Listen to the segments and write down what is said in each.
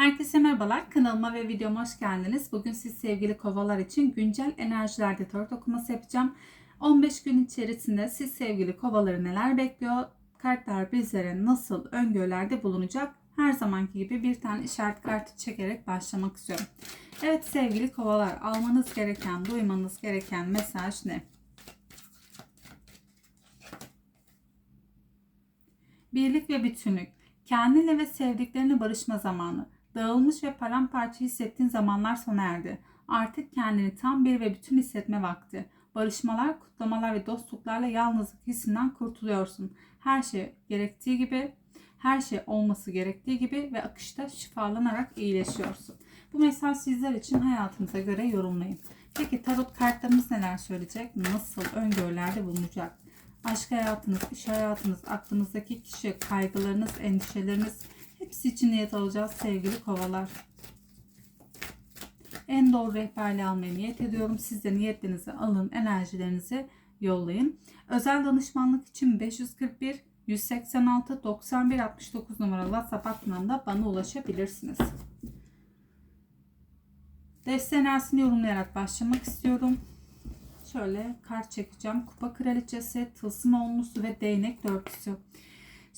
Herkese merhabalar. Kanalıma ve videoma hoş geldiniz. Bugün siz sevgili kovalar için güncel enerjilerde tarot okuması yapacağım. 15 gün içerisinde siz sevgili kovaları neler bekliyor? Kartlar bizlere nasıl öngörülerde bulunacak? Her zamanki gibi bir tane işaret kartı çekerek başlamak istiyorum. Evet sevgili kovalar almanız gereken, duymanız gereken mesaj ne? Birlik ve bütünlük. Kendinle ve sevdiklerine barışma zamanı. Dağılmış ve paramparça hissettiğin zamanlar sona erdi. Artık kendini tam bir ve bütün hissetme vakti. Barışmalar, kutlamalar ve dostluklarla yalnızlık hissinden kurtuluyorsun. Her şey gerektiği gibi, her şey olması gerektiği gibi ve akışta şifalanarak iyileşiyorsun. Bu mesaj sizler için hayatınıza göre yorumlayın. Peki tarot kartlarımız neler söyleyecek? Nasıl öngörülerde bulunacak? Aşk hayatınız, iş hayatınız, aklınızdaki kişi, kaygılarınız, endişeleriniz hepsi için niyet alacağız sevgili kovalar. En doğru rehberliği almaya niyet ediyorum. Siz de niyetlerinizi alın, enerjilerinizi yollayın. Özel danışmanlık için 541 186 91 69 numaralı WhatsApp hattından bana ulaşabilirsiniz. Deste enerjisini yorumlayarak başlamak istiyorum. Şöyle kart çekeceğim. Kupa kraliçesi, tılsım onlusu ve değnek dörtlüsü.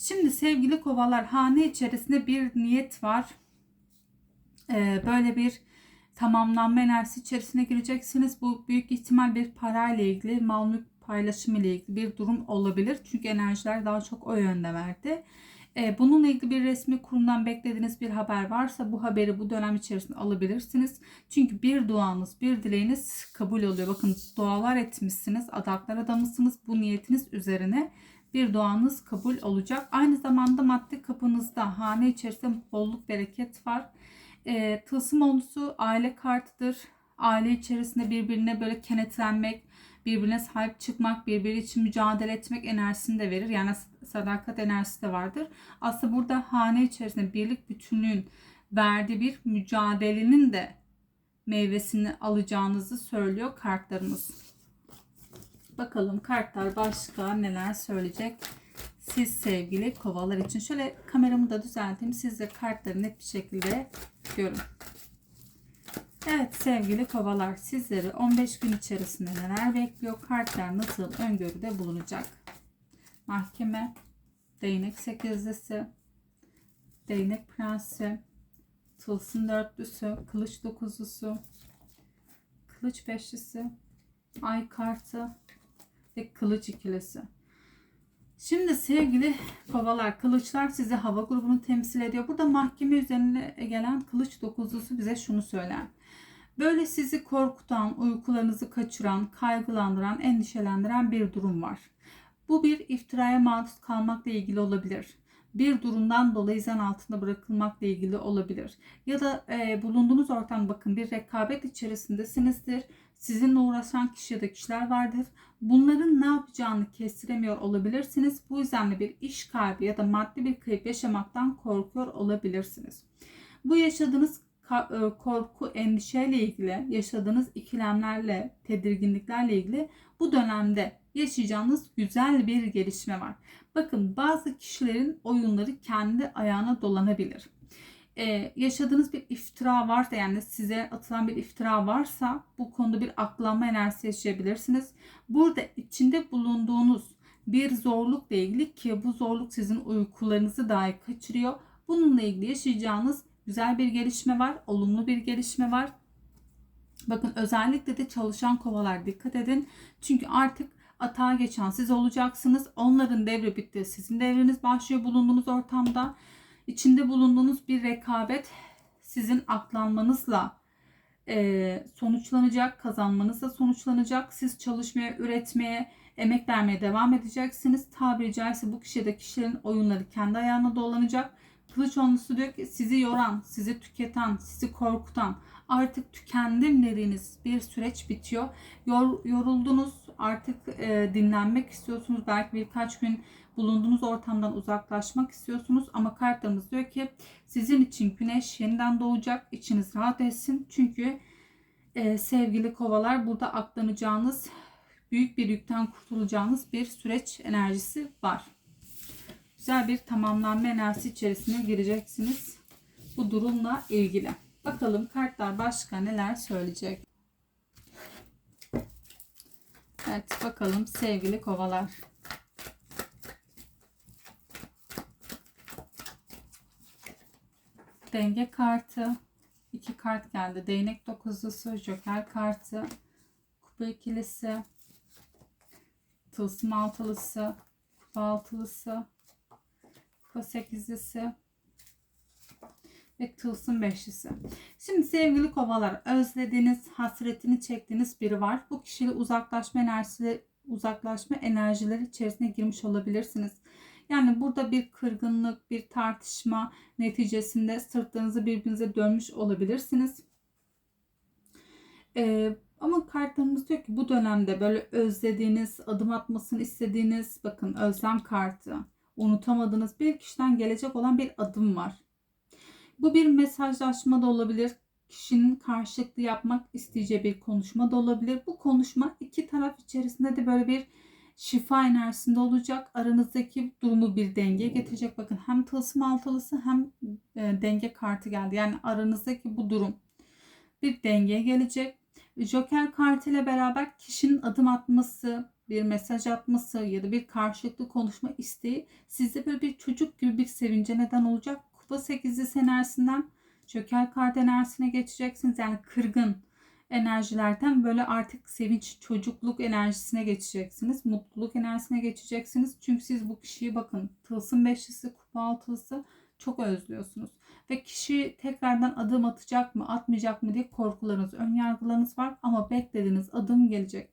Şimdi sevgili kovalar hane içerisinde bir niyet var. Ee, böyle bir tamamlanma enerjisi içerisine gireceksiniz. Bu büyük ihtimal bir parayla ilgili, mal mülk paylaşımı ile ilgili bir durum olabilir. Çünkü enerjiler daha çok o yönde verdi. Ee, bununla ilgili bir resmi kurumdan beklediğiniz bir haber varsa bu haberi bu dönem içerisinde alabilirsiniz. Çünkü bir duanız, bir dileğiniz kabul oluyor. Bakın dualar etmişsiniz, adaklar adamışsınız bu niyetiniz üzerine bir duanız kabul olacak. Aynı zamanda maddi kapınızda hane içerisinde bolluk bereket var. E, tılsım olgusu aile kartıdır. Aile içerisinde birbirine böyle kenetlenmek, birbirine sahip çıkmak, birbiri için mücadele etmek enerjisini de verir. Yani sadakat enerjisi de vardır. Aslında burada hane içerisinde birlik bütünlüğün verdiği bir mücadelenin de meyvesini alacağınızı söylüyor kartlarımız. Bakalım kartlar başka neler söyleyecek siz sevgili kovalar için. Şöyle kameramı da düzelteyim. Siz de kartları net bir şekilde görün. Evet sevgili kovalar sizleri 15 gün içerisinde neler bekliyor? Kartlar nasıl öngörüde bulunacak? Mahkeme, değnek sekizlisi, değnek prensi, tılsım dörtlüsü, kılıç dokuzlusu, kılıç beşlisi, ay kartı ve kılıç ikilisi. Şimdi sevgili kovalar, kılıçlar size hava grubunu temsil ediyor. Burada mahkeme üzerine gelen kılıç dokuzlusu bize şunu söyler. Böyle sizi korkutan, uykularınızı kaçıran, kaygılandıran, endişelendiren bir durum var. Bu bir iftiraya maruz kalmakla ilgili olabilir. Bir durumdan dolayı zan altında bırakılmakla ilgili olabilir. Ya da e, bulunduğunuz ortam bakın bir rekabet içerisindesinizdir. Sizinle uğraşan kişi ya da kişiler vardır. Bunların ne yapacağını kestiremiyor olabilirsiniz. Bu yüzden de bir iş kaybı ya da maddi bir kayıp yaşamaktan korkuyor olabilirsiniz. Bu yaşadığınız e, korku, endişeyle ilgili, yaşadığınız ikilemlerle, tedirginliklerle ilgili bu dönemde yaşayacağınız güzel bir gelişme var. Bakın bazı kişilerin oyunları kendi ayağına dolanabilir. Ee, yaşadığınız bir iftira varsa yani size atılan bir iftira varsa bu konuda bir aklanma enerjisi yaşayabilirsiniz. Burada içinde bulunduğunuz bir zorlukla ilgili ki bu zorluk sizin uykularınızı dahi kaçırıyor. Bununla ilgili yaşayacağınız güzel bir gelişme var, olumlu bir gelişme var. Bakın özellikle de çalışan kovalar dikkat edin. Çünkü artık atağa geçen siz olacaksınız. Onların devri bitti. Sizin devriniz başlıyor bulunduğunuz ortamda. İçinde bulunduğunuz bir rekabet sizin aklanmanızla e, sonuçlanacak, kazanmanızla sonuçlanacak. Siz çalışmaya, üretmeye, emek vermeye devam edeceksiniz. Tabiri caizse bu kişide kişilerin oyunları kendi ayağına dolanacak. Kılıç onlusu diyor ki sizi yoran, sizi tüketen, sizi korkutan, artık tükendim dediğiniz bir süreç bitiyor. Yor, yoruldunuz, artık e, dinlenmek istiyorsunuz. Belki birkaç gün bulunduğunuz ortamdan uzaklaşmak istiyorsunuz. Ama kartlarımız diyor ki sizin için güneş yeniden doğacak. İçiniz rahat etsin. Çünkü e, sevgili kovalar burada aklanacağınız, büyük bir yükten kurtulacağınız bir süreç enerjisi var. Güzel bir tamamlanma enerjisi içerisine gireceksiniz. bu durumla ilgili. Bakalım kartlar başka neler söyleyecek. Evet bakalım sevgili kovalar. Denge kartı. iki kart geldi. Değnek dokuzlusu, joker kartı, kupa ikilisi, tılsım altılısı, kupa altılısı, kupa sekizlisi ve tılsım beşlisi. Şimdi sevgili kovalar özlediğiniz, hasretini çektiğiniz biri var. Bu kişiyle uzaklaşma enerjisi, uzaklaşma enerjileri içerisine girmiş olabilirsiniz. Yani burada bir kırgınlık, bir tartışma neticesinde sırtlarınızı birbirinize dönmüş olabilirsiniz. Ee, ama kartlarımız diyor ki bu dönemde böyle özlediğiniz, adım atmasını istediğiniz, bakın özlem kartı, unutamadığınız bir kişiden gelecek olan bir adım var. Bu bir mesajlaşma da olabilir. Kişinin karşılıklı yapmak isteyeceği bir konuşma da olabilir. Bu konuşma iki taraf içerisinde de böyle bir şifa enerjisinde olacak. Aranızdaki durumu bir dengeye getirecek. Bakın hem tılsım altılısı hem e, denge kartı geldi. Yani aranızdaki bu durum bir dengeye gelecek. Joker kartı ile beraber kişinin adım atması, bir mesaj atması ya da bir karşılıklı konuşma isteği sizde böyle bir çocuk gibi bir sevince neden olacak. Kupa 8'li enerjisinden Joker kart enerjisine geçeceksiniz. Yani kırgın, enerjilerden böyle artık sevinç, çocukluk enerjisine geçeceksiniz. Mutluluk enerjisine geçeceksiniz. Çünkü siz bu kişiyi bakın tılsım beşlisi, kupa altılısı çok özlüyorsunuz. Ve kişi tekrardan adım atacak mı, atmayacak mı diye korkularınız, ön yargılarınız var. Ama beklediğiniz adım gelecek.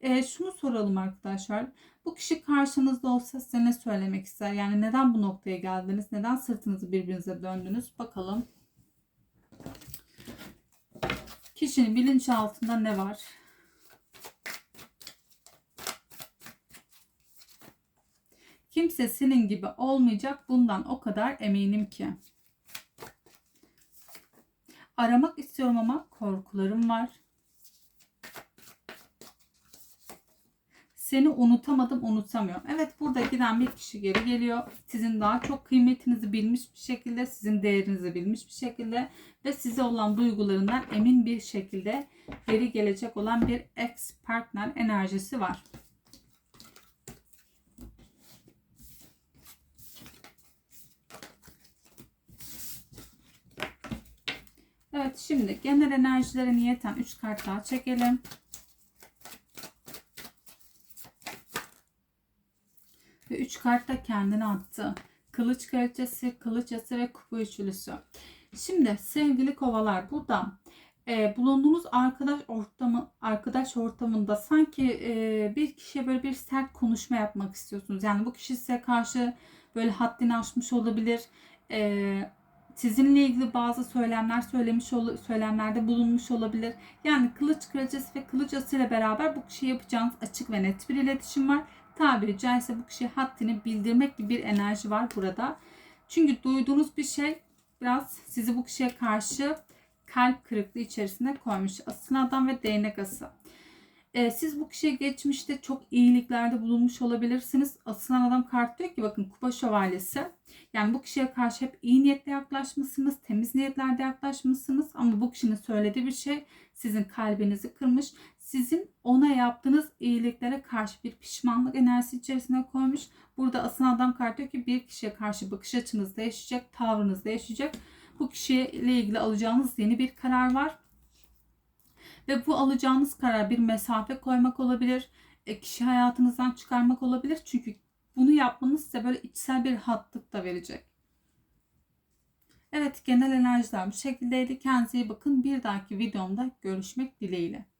E, şunu soralım arkadaşlar. Bu kişi karşınızda olsa size ne söylemek ister? Yani neden bu noktaya geldiniz? Neden sırtınızı birbirinize döndünüz? Bakalım. Kişinin bilinçaltında ne var? Kimse senin gibi olmayacak. Bundan o kadar eminim ki. Aramak istiyorum ama korkularım var. Seni unutamadım, unutamıyorum. Evet burada giden bir kişi geri geliyor. Sizin daha çok kıymetinizi bilmiş bir şekilde, sizin değerinizi bilmiş bir şekilde ve size olan duygularından emin bir şekilde geri gelecek olan bir ex partner enerjisi var. Evet şimdi genel enerjilere niyeten 3 kart daha çekelim. Ve 3 kart da kendine attı. Kılıç kraliçesi, kılıç ası ve kupa üçlüsü. Şimdi sevgili kovalar burada e, bulunduğunuz arkadaş ortamı arkadaş ortamında sanki e, bir kişiye böyle bir sert konuşma yapmak istiyorsunuz. Yani bu kişi size karşı böyle haddini aşmış olabilir. E, sizinle ilgili bazı söylemler söylemiş ol, söylemlerde bulunmuş olabilir. Yani kılıç kraliçesi ve kılıç ile beraber bu kişiye yapacağınız açık ve net bir iletişim var. Tabiri caizse bu kişiye haddini bildirmek gibi bir enerji var burada. Çünkü duyduğunuz bir şey biraz sizi bu kişiye karşı kalp kırıklığı içerisine koymuş. Asıl adam ve değnek ası. Ee, siz bu kişiye geçmişte çok iyiliklerde bulunmuş olabilirsiniz. Asılan adam kart diyor ki bakın kupa şövalyesi. Yani bu kişiye karşı hep iyi niyetle yaklaşmışsınız, temiz niyetlerde yaklaşmışsınız ama bu kişinin söylediği bir şey sizin kalbinizi kırmış. Sizin ona yaptığınız iyiliklere karşı bir pişmanlık enerjisi içerisine koymuş. Burada asılan adam kart diyor ki bir kişiye karşı bakış açınız değişecek, tavrınız değişecek. Bu kişiyle ilgili alacağınız yeni bir karar var ve bu alacağınız karar bir mesafe koymak olabilir. E, kişi hayatınızdan çıkarmak olabilir. Çünkü bunu yapmanız size böyle içsel bir hatlık da verecek. Evet genel enerjiler bu şekildeydi. Kendinize iyi bakın. Bir dahaki videomda görüşmek dileğiyle.